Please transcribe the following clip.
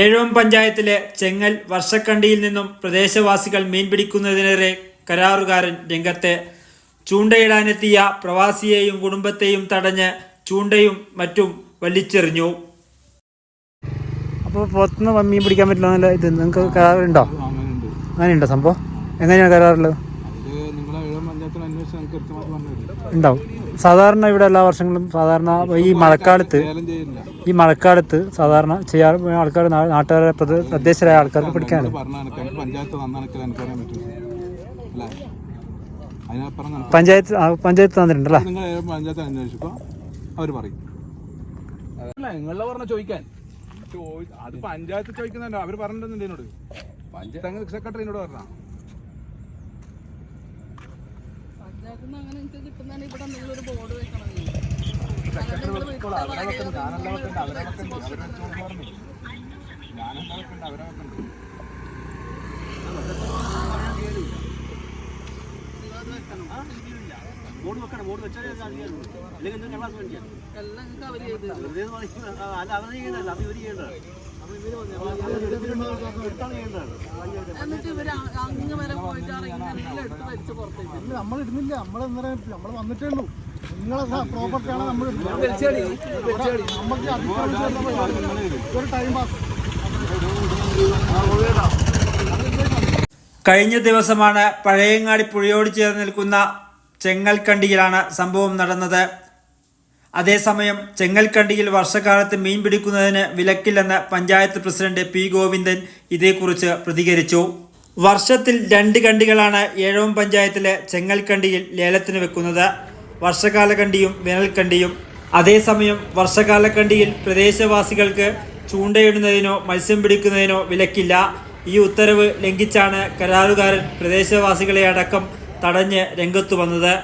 ഏഴോം പഞ്ചായത്തിലെ ചെങ്ങൽ വർഷക്കണ്ടിയിൽ നിന്നും പ്രദേശവാസികൾ മീൻ പിടിക്കുന്നതിനെതിരെ കരാറുകാരൻ രംഗത്തെ ചൂണ്ടയിടാനെത്തിയ പ്രവാസിയെയും കുടുംബത്തെയും തടഞ്ഞ് ചൂണ്ടയും മറ്റും വലിച്ചെറിഞ്ഞു. അപ്പോൾ പുറത്തുനിന്ന് മീൻ പിടിക്കാൻ പറ്റില്ല ഇത് നിങ്ങൾക്ക് കരാറുണ്ടോ? അങ്ങനെയുണ്ട്. സംഭവം? എങ്ങനെയാണ് കരാറുള്ളത്? ഉണ്ടാവും. സാധാരണ ഇവിടെ എല്ലാ വർഷങ്ങളും സാധാരണ ഈ മഴക്കാലത്ത് ഈ മഴക്കാലത്ത് സാധാരണ ചെയ്യാറ് ആൾക്കാർ നാട്ടുകാരെ പ്രദേ- തദ്ദേശരായ ആൾക്കാർക്ക് എനിക്ക് പഞ്ചായത്ത് പഞ്ചായത്ത് പഞ്ചായത്ത് തന്നിട്ടുണ്ടല്ലേ? പഞ്ചായത്ത് അന്വേഷിക്കുമ്പോൾ അവർ പറയും. അല്ല നിങ്ങളെ പറഞ്ഞ ചോദിക്കാൻ? ചോദി- അത് പഞ്ചായത്ത് ചോദിക്കുന്നുണ്ടോ അവർ പറഞ്ഞിട്ടുണ്ട് എന്നോട് പഞ്ചായത്ത് സെക്രട്ടറി എന്നോട് പറഞ്ഞ പഞ്ചായത്തുനിന്ന് അങ്ങനെ നിങ്ങൾക്ക് കിട്ടുന്നതാണ് ഇവിടെ ഒരു ബോർഡ് വെക്കണം ബോർഡ് അല്ലാതെ ബോർഡ് വെച്ചാൽ വകയോ നിങ്ങൾ വെച്ച് കൊടുക്കണം. എല്ലാം അവർ ചെയ്ത് തരും. എന്നിട്ട് ഇവർ അ- അങ്ങ് വരെ പോയിട്ടാണ് ഇങ്ങനെ എടുത്ത് വലിച്ച് പുറത്തേക്ക് നമ്മൾ ഇടുന്നില്ല. നമ്മൾ ഇന്നലെ നമ്മൾ വന്നിട്ടേ ഉള്ളൂ നിങ്ങളെ പ്രോപ്പർട്ടിയാണ് നമ്മൾ നമുക്ക് ഒരു ടൈം പാസ് കഴിഞ്ഞ ദിവസമാണ് പഴയങ്ങാടി പുഴയോട് ചേർന്ന് നിൽക്കുന്ന ചെങ്ങൽക്കണ്ടിയിലാണ് സംഭവം നടന്നത്. അതേസമയം ചെങ്ങൽക്കണ്ടിയിൽ വർഷകാലത്ത് മീൻ പിടിക്കുന്നതിന് വിലക്കില്ലെന്ന് പഞ്ചായത്ത് പ്രസിഡന്റ് പി ഗോവിന്ദൻ ഇതേക്കുറിച്ച് പ്രതികരിച്ചു. വർഷത്തിൽ രണ്ട് കണ്ടികളാണ് ഏഴോം പഞ്ചായത്തിലെ ചെങ്ങൽക്കണ്ടിയിൽ ലേലത്തിന് വെക്കുന്നത്. വർഷകാല കണ്ടിയും വേനൽക്കണ്ടിയും. അതേസമയം വർഷകാല കണ്ടിയിൽ പ്രദേശവാസികൾക്ക് ചൂണ്ടയിടുന്നതിനോ മത്സ്യം പിടിക്കുന്നതിനോ വിലക്കില്ല. ഈ ഉത്തരവ് ലംഘിച്ചാണ് കരാറുകാരൻ പ്രദേശവാസികളെ അടക്കം തടഞ്ഞ് രംഗത്തു വന്നത്.